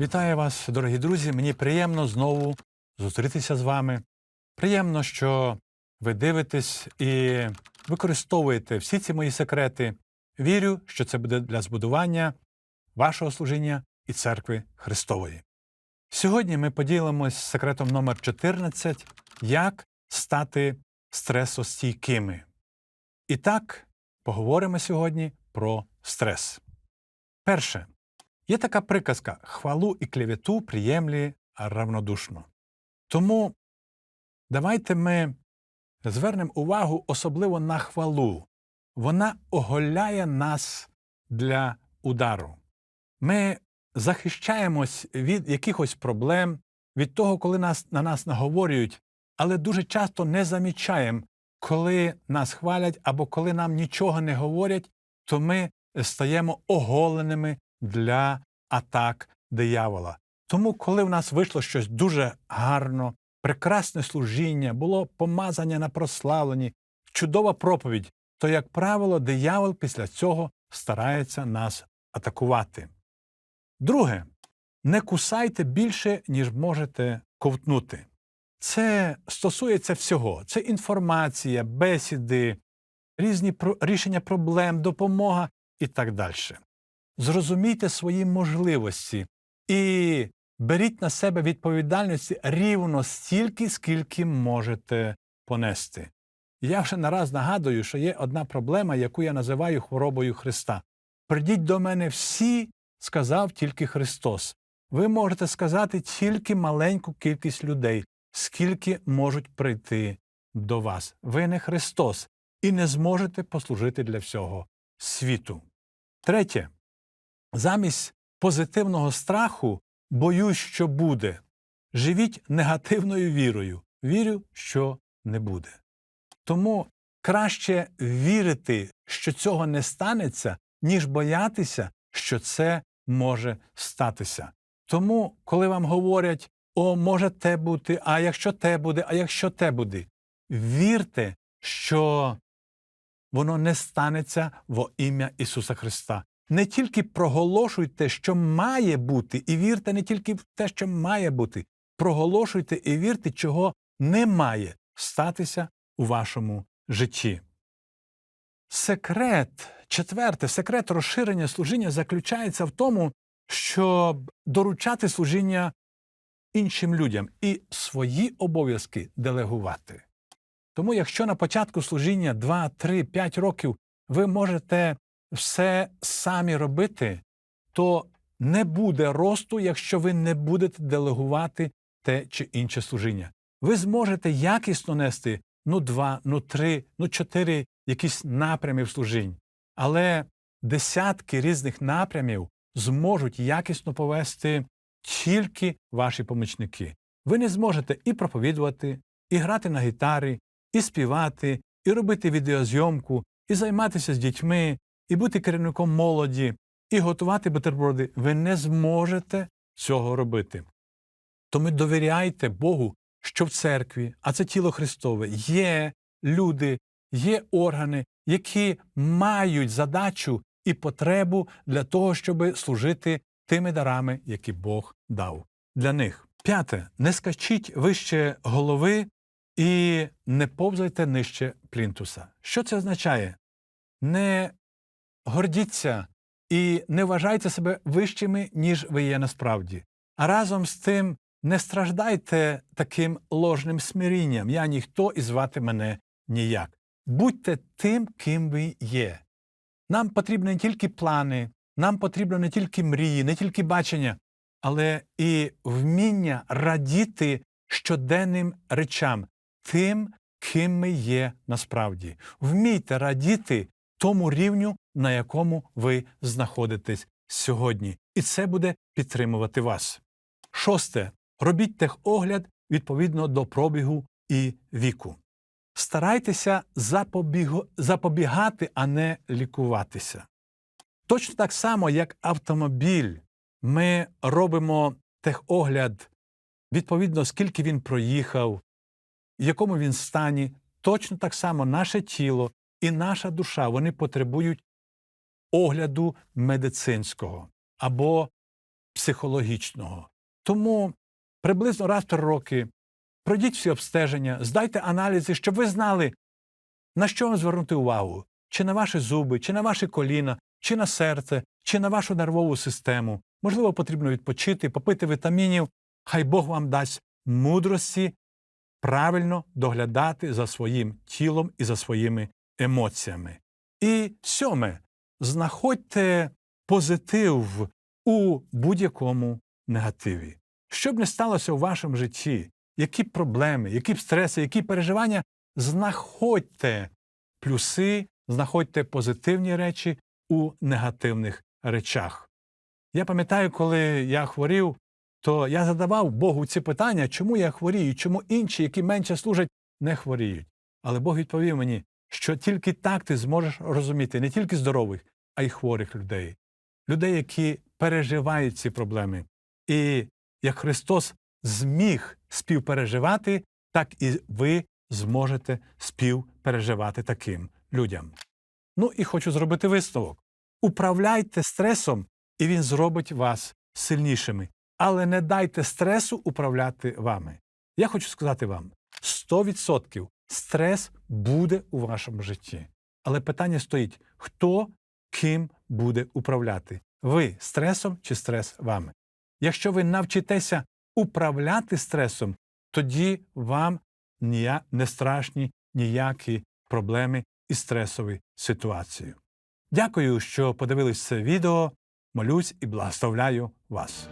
Вітаю вас, дорогі друзі. Мені приємно знову зустрітися з вами. Приємно, що ви дивитесь і використовуєте всі ці мої секрети. Вірю, що це буде для збудування вашого служіння і церкви Христової. Сьогодні ми поділимось секретом номер 14 як стати стресостійкими. І так, поговоримо сьогодні про стрес. Перше. Є така приказка хвалу і клевету приємлі равнодушно. Тому давайте ми звернемо увагу особливо на хвалу. Вона оголяє нас для удару. Ми захищаємось від якихось проблем, від того, коли нас, на нас наговорюють, але дуже часто не замічаємо, коли нас хвалять або коли нам нічого не говорять, то ми стаємо оголеними для атак диявола. Тому, коли в нас вийшло щось дуже гарно, прекрасне служіння, було помазання на прославленні, чудова проповідь, то, як правило, диявол після цього старається нас атакувати. Друге, не кусайте більше, ніж можете ковтнути. Це стосується всього. Це інформація, бесіди, різні рішення проблем, допомога і так далі. Зрозумійте свої можливості і беріть на себе відповідальності рівно стільки, скільки можете понести. Я вже нараз нагадую, що є одна проблема, яку я називаю хворобою Христа. Придіть до мене всі, сказав тільки Христос. Ви можете сказати тільки маленьку кількість людей, скільки можуть прийти до вас. Ви не Христос і не зможете послужити для всього світу. Третє. Замість позитивного страху боюсь, що буде. Живіть негативною вірою. Вірю, що не буде. Тому краще вірити, що цього не станеться, ніж боятися, що це може статися. Тому, коли вам говорять, о, може те бути, а якщо те буде, а якщо те буде, вірте, що воно не станеться во ім'я Ісуса Христа. Не тільки проголошуйте, що має бути, і вірте не тільки в те, що має бути, проголошуйте і вірте, чого не має статися у вашому житті. Секрет, четверте, секрет розширення служіння заключається в тому, щоб доручати служіння іншим людям і свої обов'язки делегувати. Тому, якщо на початку служіння 2, 3, 5 років ви можете все самі робити, то не буде росту, якщо ви не будете делегувати те чи інше служіння. Ви зможете якісно нести ну два, ну три, ну чотири якісь напрямів служінь, але десятки різних напрямів зможуть якісно повести тільки ваші помічники. Ви не зможете і проповідувати, і грати на гітарі, і співати, і робити відеозйомку, і займатися з дітьми, і бути керівником молоді, і готувати бутерброди. Ви не зможете цього робити. Тому довіряйте Богу, що в церкві, а це тіло Христове, є люди, є органи, які мають задачу і потребу для того, щоб служити тими дарами, які Бог дав для них. П'яте. Не скачіть вище голови і не повзайте нижче плінтуса. Що це означає? Не гордіться і не вважайте себе вищими, ніж ви є насправді. А разом з тим не страждайте таким ложним смирінням. Я ніхто і звати мене ніяк. Будьте тим, ким ви є. Нам потрібні не тільки плани, нам потрібно не тільки мрії, не тільки бачення, але і вміння радіти щоденним речам, тим, ким ми є насправді. Вмійте радіти тому рівню, на якому ви знаходитесь сьогодні, і це буде підтримувати вас. Шосте. Робіть техогляд відповідно до пробігу і віку. Старайтеся запобігу- запобігати, а не лікуватися. Точно так само, як автомобіль, ми робимо техогляд відповідно, скільки він проїхав, в якому він стані. Точно так само наше тіло і наша душа вони потребують огляду медицинського або психологічного. Тому приблизно раз в три роки пройдіть всі обстеження, здайте аналізи, щоб ви знали, на що вам звернути увагу: чи на ваші зуби, чи на ваші коліна, чи на серце, чи на вашу нервову систему. Можливо, потрібно відпочити, попити вітамінів. Хай Бог вам дасть мудрості правильно доглядати за своїм тілом і за своїми емоціями. І сьоме, знаходьте позитив у будь-якому негативі. Що б не сталося у вашому житті, які проблеми, які б стреси, які переживання, знаходьте плюси, знаходьте позитивні речі у негативних речах. Я пам'ятаю, коли я хворів, то я задавав Богу ці питання, чому я хворію, чому інші, які менше служать, не хворіють. Але Бог відповів мені, що тільки так ти зможеш розуміти не тільки здорових, а й хворих людей, людей, які переживають ці проблеми. І як Христос зміг співпереживати, так і ви зможете співпереживати таким людям. Ну і хочу зробити висновок. Управляйте стресом, і він зробить вас сильнішими. Але не дайте стресу управляти вами. Я хочу сказати вам: 100% стрес буде у вашому житті. Але питання стоїть: хто ким буде управляти? Ви стресом чи стрес вами? Якщо ви навчитеся управляти стресом, тоді вам не страшні ніякі проблеми і стресові ситуації. Дякую, що подивились це відео. Молюсь і благословляю вас.